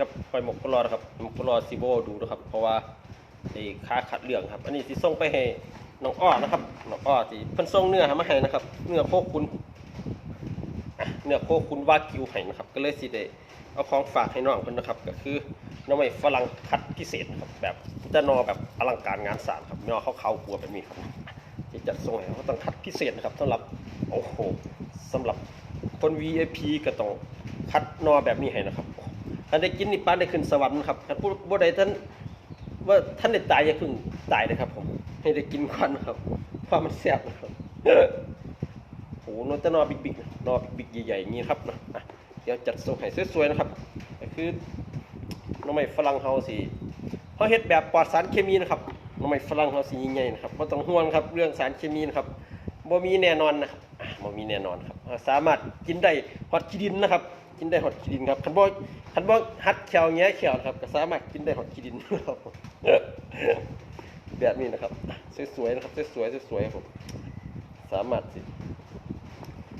กับปล่อยหมกกรอนะครับหมกกรอซิโบดูนะครับ เพราะว่าไอ้ค่าขัดเหลืองครับ อันนี้สิส่งไปให้น้องอ้อนะครับน้องอ้อที่เพิ่นส่งเนื้อมาให้นะครับ เนื้อโคคุณเนื้อโคคุณวากิวให้นะครับ ก็เลยสิได้เอาของฝากให้น้องเพิ่นนะครับ ก็คือน้ำไม้ฝรั่งคัดพิเศษครับ แบบจะนอแบบอลังการงานสางครับนอเขาเขาๆกลัวแบบนี้ครับจัดส่งให้เขาต้องคัดพิเศษนะครับสำหรับโอ้โหสำหรับคน VIP ก็ต้องคัดนอแบบนี้ให้นะครับ ท่านได้กินนี่ปานได้ขึ้นสวรรค์ครับท่านผู้บ่ใดท่านว่าท่านได้ตายอย่าเพิ่งตายนะครับ ผมให้ได้กินก่อนนะครับเพราะมันแซ่บครับโอ้โหนอจะนอบิ๊กบิ๊กนอบิ๊กบิกใหญ่ๆอย่างนี้ครับนะอะเดี๋ยวจัดส่งให้สวยๆนะครับคือน้องใหม่ฝรั่งเฮาสิเขาเฮ็ดแบบปลอดสารเคมีนะครับน้องใหม่ฝรั่งเฮาสิใหญ่ๆนะครับบ่ต้องห่วงครับเรื่องสารเคมีนะครับบ่มีแน่นอนนะครับอะบ่มีแน่นอนครับ สามารถกินได้ฮอดขี้ดินนะครับ กินได้หอดขี้ดินครับคันบ่คันบ่หัดแขวแงะแขวนะครับก็สามารถกินได้หอดขี้ดินครับแบบนี้นะครับสวยๆนะครับสวยๆสวยๆครับผมสามารถสิ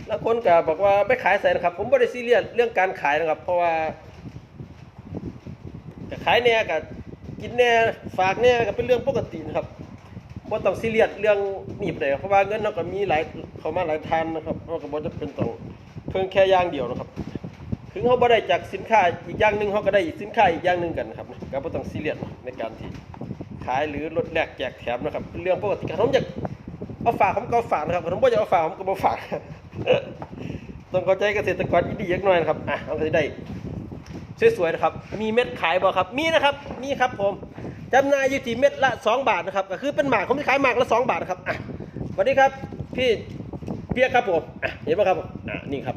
แล้วคนก็บอกว่าไปขายใส่นะครับ ผมบ่ได้ซีเรียสเรื่องการขายนะครับ เพราะว่าจะขายแน่ก็กินแน่ฝากแน่ก็เป็นเรื่องปกตินะครับบ่ต้องซีเรียสเรื่องนี้ปานใดครับเพราะว่าเงินเราก็มีหลายเข้ามาหลายทานนะครับเราก็บ่จำเป็นต้องเพิ่งแค่ย่างเดียวนะครับ ถึงเขาบ่ได้จากสินค้าอีกอย่างหนึ่งเขาก็ได้สินค้าอีกอย่างหนึ่งกันนะครับก็บ่ต้องซีเรียสในการที่ขายหรือลดแลกแจกแถมนะครับเป็นเรื่องปกติขนมอยากเอาฝากผมก็เอาฝากนะครับขนมบ่อยากเอาฝากผมก็บ่ฝากต้องเข้าใจเกษตรกรอีดีเล็กน้อยนะครับอะเอาก็จะได้สวยๆนะครับ มีเม็ดขายบ่ครับ มีนะครับ มีครับผมจำหน่ายอยู่ที่เม็ดละ 2 บาทนะครับ ก็คือเป็นหมากผมจะขายหมากละ 2 บาทนะครับอะสวัสดีครับพี่เปียกครับผมอะเห็นป่ะครับผมอะนี่ครับ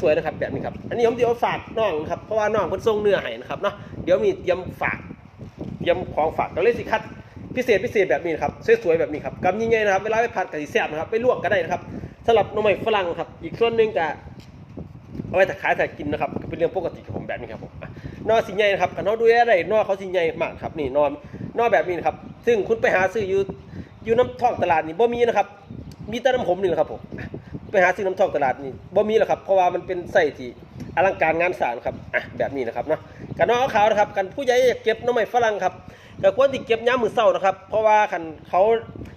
สวยๆนะครับ แบบนี้ครับ อันนี้ผมเดี๋ยวฝากน้องครับ เพราะว่าน้องเพิ่นส่งเนื้อให้นะครับเนาะ เดี๋ยวมีเตรียมฝากเตรียมของฝากเราเลยสิคัดพิเศษพิเศษแบบนี้นะครับสวยๆแบบนี้ครับกำยิ่งใหญ่นะครับ เวลาไปผัดกับสีแซ่บนะครับ ไปลวกก็ได้นะครับสำหรับน้องใหม่ฝรั่งครับ อีกส่วนหนึ่งก็เอาไว้แต่ขายแต่กินนะครับเป็นเรื่องปกติของผมแบบนี้ครับผมอะนอสีใหญ่นะครับกันเขาดูแลได้นอเขาสีใหญ่มากครับนี่นอนนอแบบนี้นะครับ ซึ่งคุณไปหาซื้ออยู่อยู่น้ำท้องตลาดนี่บ่มีนะครับ มีแต่น้ำผมนี่แหละครับผม ไปหาซื้อน้ำทองตลาดนี่บ่มีแล้วครับเพราะว่ามันเป็นไส้ที่อลังการงานสางครับอะแบบนี้นะครับเนาะกันน้องขาวนะครับกันผู้ใหญ่อยากเก็บน้ำใหม่ฝรั่งครับก็ควรที่เก็บย้ำมือเศร้านะครับ เพราะว่าคันเขา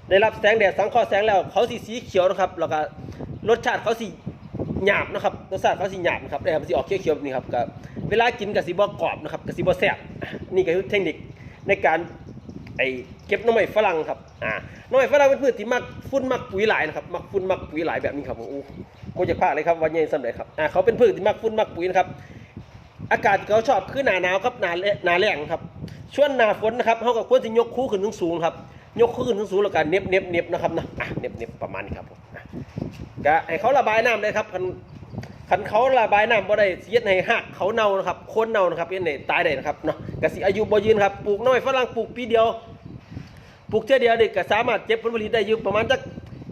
ได้รับแสงแดดสังเคราะห์แสงแล้วเขาสีสีเขียวนะครับแล้วก็รสชาติเขาสีหยาบนะครับรสชาติเขาสีหยาบนะครับแต่มันสีออกเขียวๆแบบนี้ครับก็เวลากินกับสีบ่กรอบนะครับกับสีบ่แซ่บนี่ก็คือเทคนิคในการ ไอ้เก็บน้ำไม้ฝรั่งครับอ่าน้ำไม้ฝรั่งเป็นพืชที่มักฟุ้นมักปุ๋ยหลายนะครับมักฟุ้นมักปุ๋ยหลายแบบนี้ครับโอ้โหโคจะพลาดเลยครับวันเย็นสำเร็จครับอ่าเขาเป็นพืชที่มักฟุ้นมักปุ๋ยนะครับอากาศที่เขาชอบคือหนาหนาวครับหนาแลหนาแรงครับช่วงหนาฝนนะครับเขาก็ควรที่ยกคู่ขึ้นสูงครับยกคู่ขึ้นสูงแล้วก็เน็บเน็บเน็บนะครับนะอะเน็บเน็บประมาณนี้ครับผมอะก็ให้เขาระบายน้ำเลยครับ คันเขาระบายน้ำบ่ได้เสียดให้หักเขาเน่านะครับโคนเน่านะครับเฮ็ดให้ตายได้นะครับเนาะกสิอายุบ่ยืนครับปลูกน้อยฝรั่งปลูกปีเดียวปลูกเท่าเดียวเด็กก็สามารถเก็บผลผลิตได้อยู่ประมาณจัก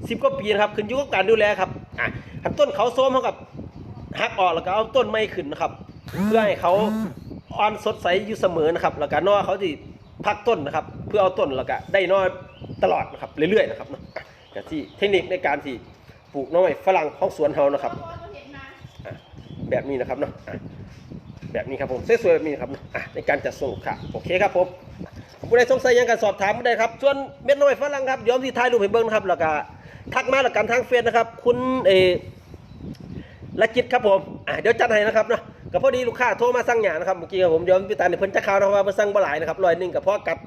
สิบกว่าปีนะครับขึ้นอยู่กับการดูแลครับอะคันต้นเขาโซมเท่ากับหักออกแล้วก็เอาต้นไม้ขึ้นนะครับ เพื่อให้เขาอ่อนสดใสอยู่เสมอนะครับ แล้วก็นอเขาที่พักต้นนะครับ เพื่อเอาต้นแล้วก็ได้นอตลอดนะครับเรื่อยๆนะครับเนาะอะก็ที่เทคนิคในการที่ปลูกน้อยฝรั่งของสวนเฮานะครับ แบบนี้นะครับเนาะแบบนี้ครับผมสวยๆแบบนี้นะครับนะในการจัดส่งค่ะโอเคครับผมผู้ใดสงสัยยังก็สอบถามมาได้ครับส่วนเม็ดน้อยฝรั่งครับยอมที่ถ่ายรูปให้เบิ่งนะครับแล้วก็ทักมาแล้วกันทางเฟซนะครับ คุณเอละจิตครับผมเดี๋ยวจัดให้นะครับเนาะก็พอดีลูกค้าโทรมาสั่งหยานะครับเมื่อกี้ครับผมเดี๋ยวพี่ตาเนี่ยเพิ่นจะข่าวนะครับว่าเพิ่นสั่งบ่หลายนะครับร้อยหนึงก็พอกัด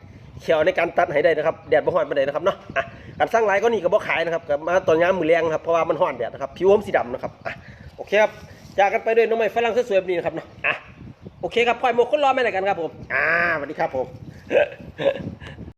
เขียวในการตัดให้ได้นะครับแดดบ่ฮ้อนปานใดนะครับเนาะอะการสั่งหลายก็นี่ก็บ่ขายนะครับก็มาตอนยามมือแรงครับเพราะว่ามันฮ้อนแดดนะครับผิวผมสีดำนะครับอะโอเคครับ จากกันไปด้วยน้องใหม่ฝรั่งสวยๆแบบนี้นะครับเนาะอะโอเคครับพลอยโมกคนรอแม่ไหนกันครับผม อ่าสวัสดีครับผม